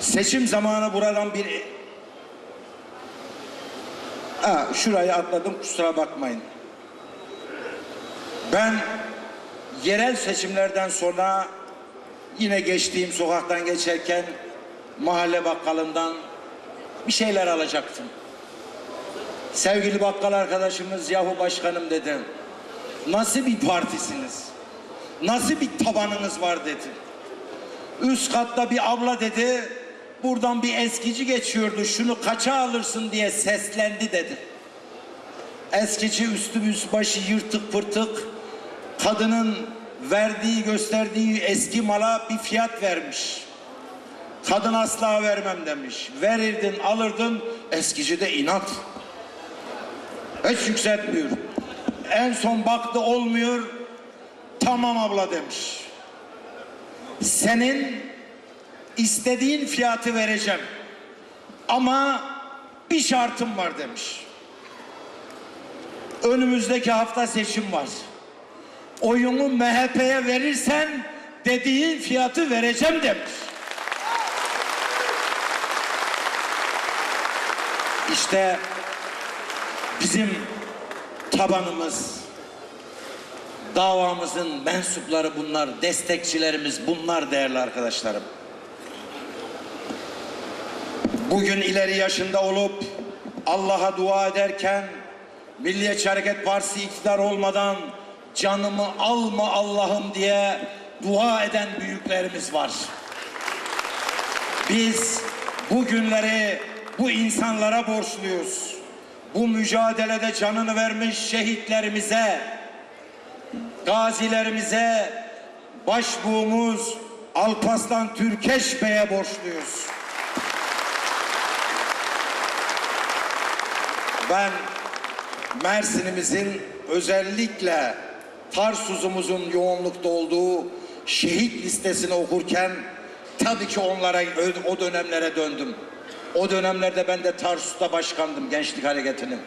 Seçim zamanı buradan bir... Ha, şurayı atladım kusura bakmayın. Ben yerel seçimlerden sonra yine geçtiğim sokaktan geçerken mahalle bakkalından bir şeyler alacaktım. Sevgili bakkal arkadaşımız yahu başkanım dedi. Nasıl bir partisiniz? Nasıl bir tabanınız var dedi. Üst katta bir abla dedi. Buradan bir eskici geçiyordu. Şunu kaça alırsın diye seslendi dedi. Eskici üstü üst başı yırtık pırtık. Kadının verdiği gösterdiği eski mala bir fiyat vermiş. Kadın asla vermem demiş. Verirdin alırdın eskici de inat. Hiç yükseltmiyor. En son baktı olmuyor. Tamam abla demiş. Senin istediğin fiyatı vereceğim. Ama bir şartım var demiş. Önümüzdeki hafta seçim var. Oyunu MHP'ye verirsen dediğin fiyatı vereceğim demiş. İşte bizim tabanımız, davamızın mensupları bunlar, destekçilerimiz bunlar değerli arkadaşlarım. Bugün ileri yaşında olup Allah'a dua ederken Milliyetçi Hareket Partisi iktidar olmadan canımı alma Allah'ım diye dua eden büyüklerimiz var. Biz bu günleri bu insanlara borçluyuz. Bu mücadelede canını vermiş şehitlerimize, gazilerimize, başbuğumuz Alpaslan Türkeş Bey'e borçluyuz. Ben Mersin'imizin özellikle Tarsus'umuzun yoğunlukta olduğu şehit listesini okurken tabii ki onlara o dönemlere döndüm. O dönemlerde ben de Tarsus'ta başkandım gençlik hareketinin.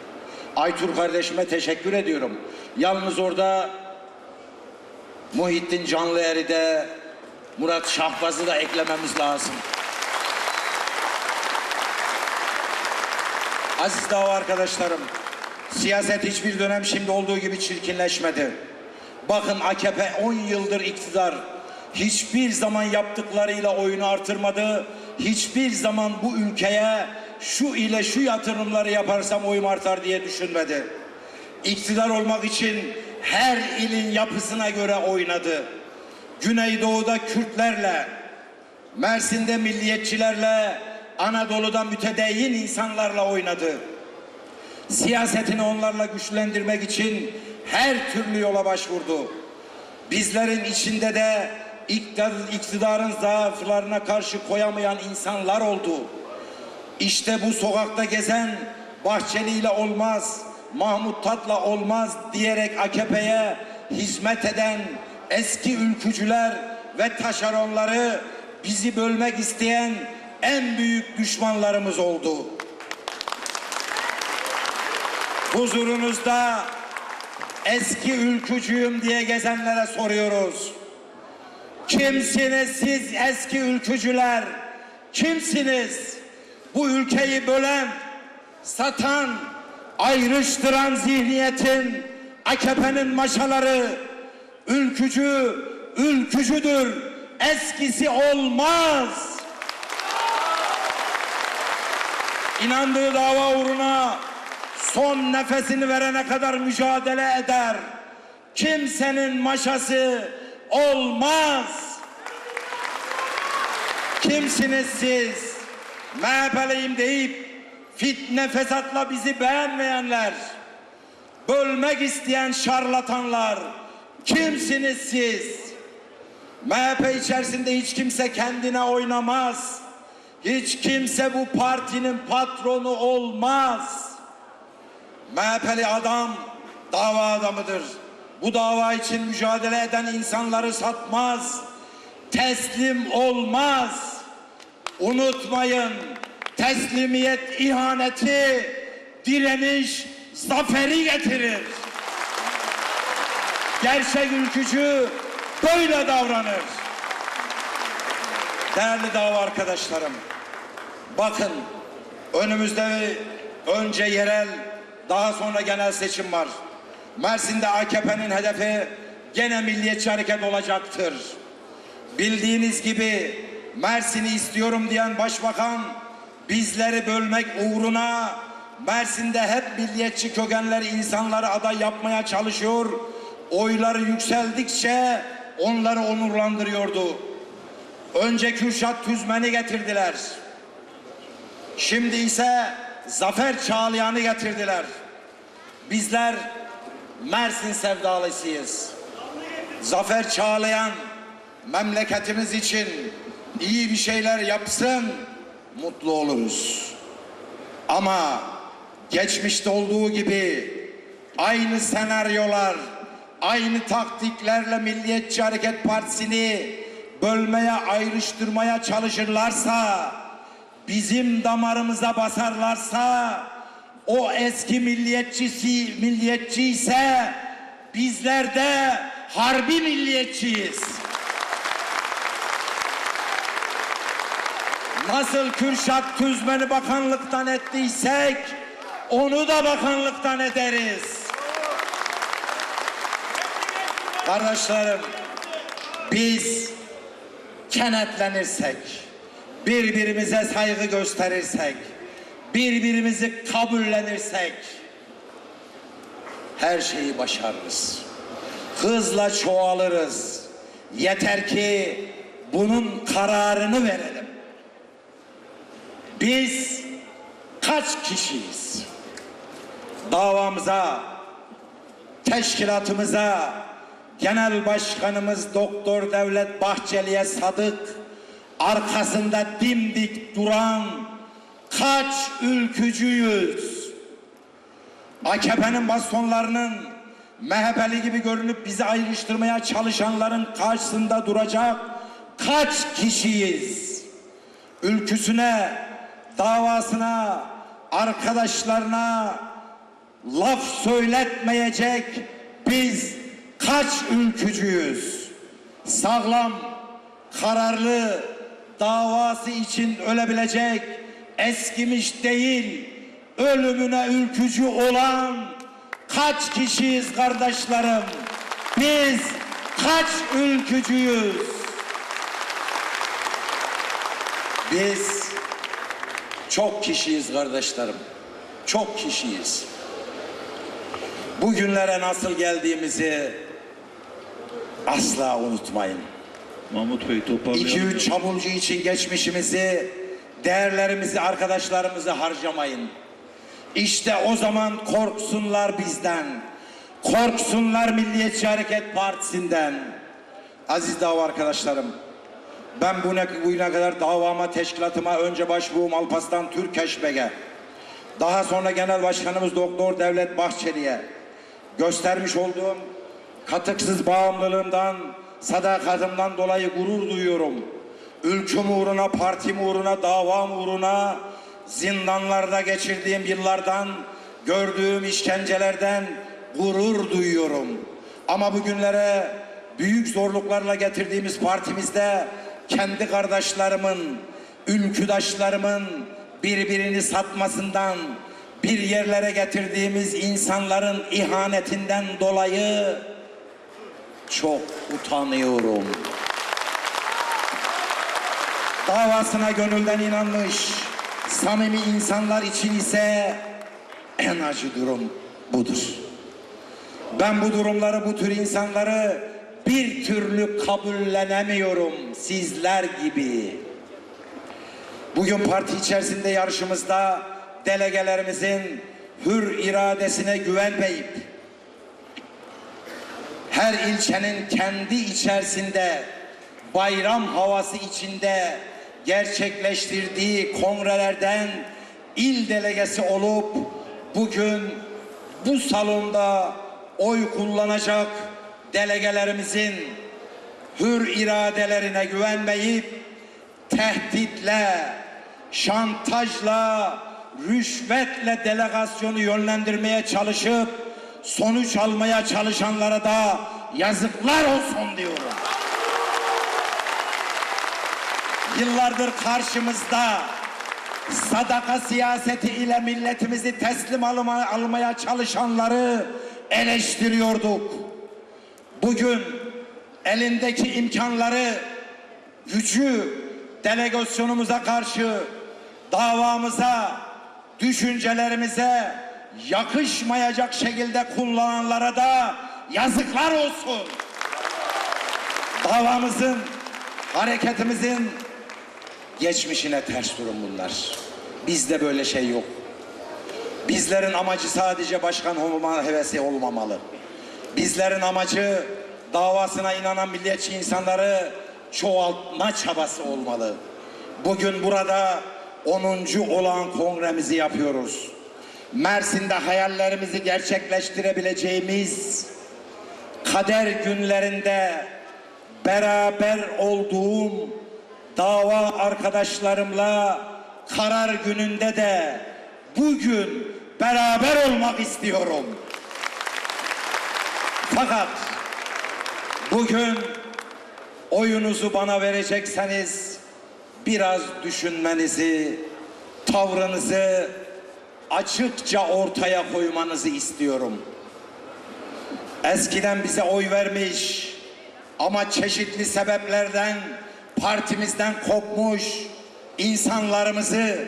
Aytur kardeşime teşekkür ediyorum. Yalnız orada Muhittin Canlıer'i de Murat Şahbaz'ı da eklememiz lazım. Aziz dava arkadaşlarım, siyaset hiçbir dönem şimdi olduğu gibi çirkinleşmedi. Bakın AKP 10 yıldır iktidar. Hiçbir zaman yaptıklarıyla oyunu artırmadı. Hiçbir zaman bu ülkeye şu ile şu yatırımları yaparsam oyum artar diye düşünmedi. İktidar olmak için her ilin yapısına göre oynadı. Güneydoğu'da Kürtlerle, Mersin'de milliyetçilerle, Anadolu'da mütedeyyin insanlarla oynadı. Siyasetini onlarla güçlendirmek için her türlü yola başvurdu. Bizlerin içinde de iktidarın zaaflarına karşı koyamayan insanlar oldu. İşte bu sokakta gezen Bahçeli ile olmaz, Mahmut Tat'la olmaz diyerek AKP'ye hizmet eden eski ülkücüler ve taşeronları bizi bölmek isteyen en büyük düşmanlarımız oldu. Huzurunuzda eski ülkücüyüm diye gezenlere soruyoruz. Kimsiniz siz eski ülkücüler? Kimsiniz? Bu ülkeyi bölen, satan, ayrıştıran zihniyetin AKP'nin maşaları ülkücü, ülkücüdür. Eskisi olmaz. İnandığı dava uğruna son nefesini verene kadar mücadele eder. Kimsenin maşası olmaz. Kimsiniz siz? MHP'liyim deyip fitne fesatla bizi beğenmeyenler, bölmek isteyen şarlatanlar, kimsiniz siz? MHP içerisinde hiç kimse kendine oynamaz. Hiç kimse bu partinin patronu olmaz. MHP'li adam dava adamıdır. Bu dava için mücadele eden insanları satmaz. Teslim olmaz. Unutmayın teslimiyet ihaneti, direniş zaferi getirir. Gerçek ülkücü böyle davranır. Değerli dava arkadaşlarım, Bakın önümüzde önce yerel daha sonra genel seçim var. Mersin'de AKP'nin hedefi gene milliyetçi hareket olacaktır. Bildiğiniz gibi Mersin'i istiyorum diyen başbakan bizleri bölmek uğruna Mersin'de hep milliyetçi kökenleri insanları aday yapmaya çalışıyor. Oyları yükseldikçe onları onurlandırıyordu. Önce Kürşat Tüzmen'i getirdiler. Şimdi ise Zafer Çağlayan'ı getirdiler. Bizler Mersin sevdalısıyız. Zafer Çağlayan memleketimiz için iyi bir şeyler yapsın mutlu oluruz. Ama geçmişte olduğu gibi aynı senaryolar, aynı taktiklerle Milliyetçi Hareket Partisi'ni bölmeye, ayrıştırmaya çalışırlarsa, bizim damarımıza basarlarsa, o eski milliyetçisi, milliyetçi ise bizler de harbi milliyetçiyiz. Nasıl Kürşat Tüzmen'i bakanlıktan ettiysek onu da bakanlıktan ederiz. Kardeşlerim biz kenetlenirsek, birbirimize saygı gösterirsek, birbirimizi kabullenirsek her şeyi başarırız. Hızla çoğalırız. Yeter ki bunun kararını verelim. Biz kaç kişiyiz? Davamıza, teşkilatımıza, genel başkanımız Doktor Devlet Bahçeli'ye sadık, arkasında dimdik duran kaç ülkücüyüz? AKP'nin bastonlarının MHP'li gibi görünüp bizi ayrıştırmaya çalışanların karşısında duracak kaç kişiyiz? Ülküsüne, davasına, arkadaşlarına laf söyletmeyecek biz kaç ülkücüyüz? Sağlam, kararlı, davası için ölebilecek, eskimiş değil, ölümüne ülkücü olan kaç kişiyiz kardeşlerim? Biz kaç ülkücüyüz? Biz çok kişiyiz kardeşlerim. Çok kişiyiz. Bugünlere nasıl geldiğimizi asla unutmayın. Mahmut Bey toparlayalım. 2-3 çamurcu için geçmişimizi, değerlerimizi, arkadaşlarımızı harcamayın. İşte o zaman korksunlar bizden. Korksunlar Milliyetçi Hareket Partisi'nden. Aziz dava arkadaşlarım, ben bu ne, bugüne kadar davama, teşkilatıma önce başbuğum Alpaslan Türkeşbeg'e, daha sonra Genel Başkanımız Doktor Devlet Bahçeli'ye göstermiş olduğum katıksız bağımlılığımdan, sadakatimden dolayı gurur duyuyorum. Ülküm uğruna, partim uğruna, davam uğruna, zindanlarda geçirdiğim yıllardan, gördüğüm işkencelerden gurur duyuyorum. Ama bugünlere büyük zorluklarla getirdiğimiz partimizde kendi kardeşlerimin, ülküdaşlarımın birbirini satmasından, bir yerlere getirdiğimiz insanların ihanetinden dolayı çok utanıyorum. Davasına gönülden inanmış samimi insanlar için ise en acı durum budur. Ben bu durumları, bu tür insanları bir türlü kabullenemiyorum sizler gibi. Bugün parti içerisinde yarışımızda delegelerimizin hür iradesine güvenmeyip her ilçenin kendi içerisinde bayram havası içinde gerçekleştirdiği kongrelerden il delegesi olup bugün bu salonda oy kullanacak delegelerimizin hür iradelerine güvenmeyip tehditle, şantajla, rüşvetle delegasyonu yönlendirmeye çalışıp sonuç almaya çalışanlara da yazıklar olsun diyorum. Yıllardır karşımızda sadaka siyaseti ile milletimizi teslim alma, almaya çalışanları eleştiriyorduk. Bugün elindeki imkanları, gücü delegasyonumuza karşı davamıza, düşüncelerimize yakışmayacak şekilde kullananlara da yazıklar olsun. Davamızın, hareketimizin geçmişine ters durum bunlar. Bizde böyle şey yok. Bizlerin amacı sadece başkan olma hevesi olmamalı. Bizlerin amacı davasına inanan milliyetçi insanları çoğaltma çabası olmalı. Bugün burada 10. olan kongremizi yapıyoruz. Mersin'de hayallerimizi gerçekleştirebileceğimiz kader günlerinde beraber olduğum dava arkadaşlarımla karar gününde de bugün beraber olmak istiyorum. Fakat bugün oyunuzu bana verecekseniz biraz düşünmenizi, tavrınızı açıkça ortaya koymanızı istiyorum. Eskiden bize oy vermiş ama çeşitli sebeplerden partimizden kopmuş insanlarımızı,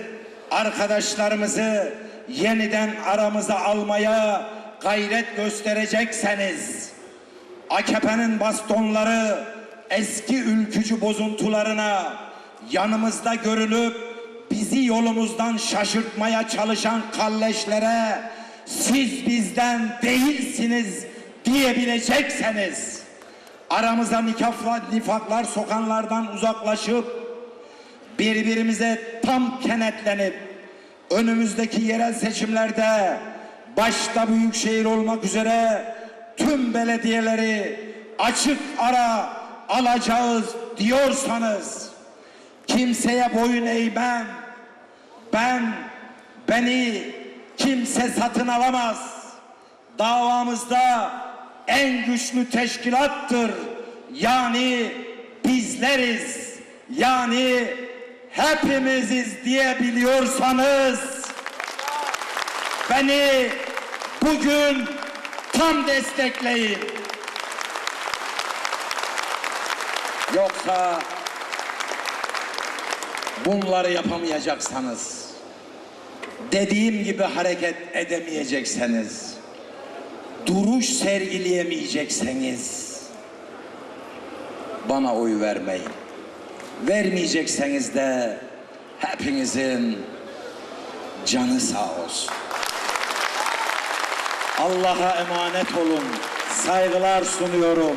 arkadaşlarımızı yeniden aramıza almaya gayret gösterecekseniz AKP'nin bastonları eski ülkücü bozuntularına yanımızda görülüp bizi yolumuzdan şaşırtmaya çalışan kalleşlere siz bizden değilsiniz diyebilecekseniz aramıza nikafla, nifaklar sokanlardan uzaklaşıp birbirimize tam kenetlenip önümüzdeki yerel seçimlerde başta büyükşehir olmak üzere tüm belediyeleri açık ara alacağız diyorsanız kimseye boyun eğmem. Ben beni kimse satın alamaz. Davamızda en güçlü teşkilattır. Yani bizleriz. Yani hepimiziz diyebiliyorsanız beni bugün tam destekleyin. Yoksa bunları yapamayacaksanız, dediğim gibi hareket edemeyecekseniz, duruş sergileyemeyecekseniz bana oy vermeyin. Vermeyecekseniz de hepinizin canı sağ olsun. Allah'a emanet olun. Saygılar sunuyorum.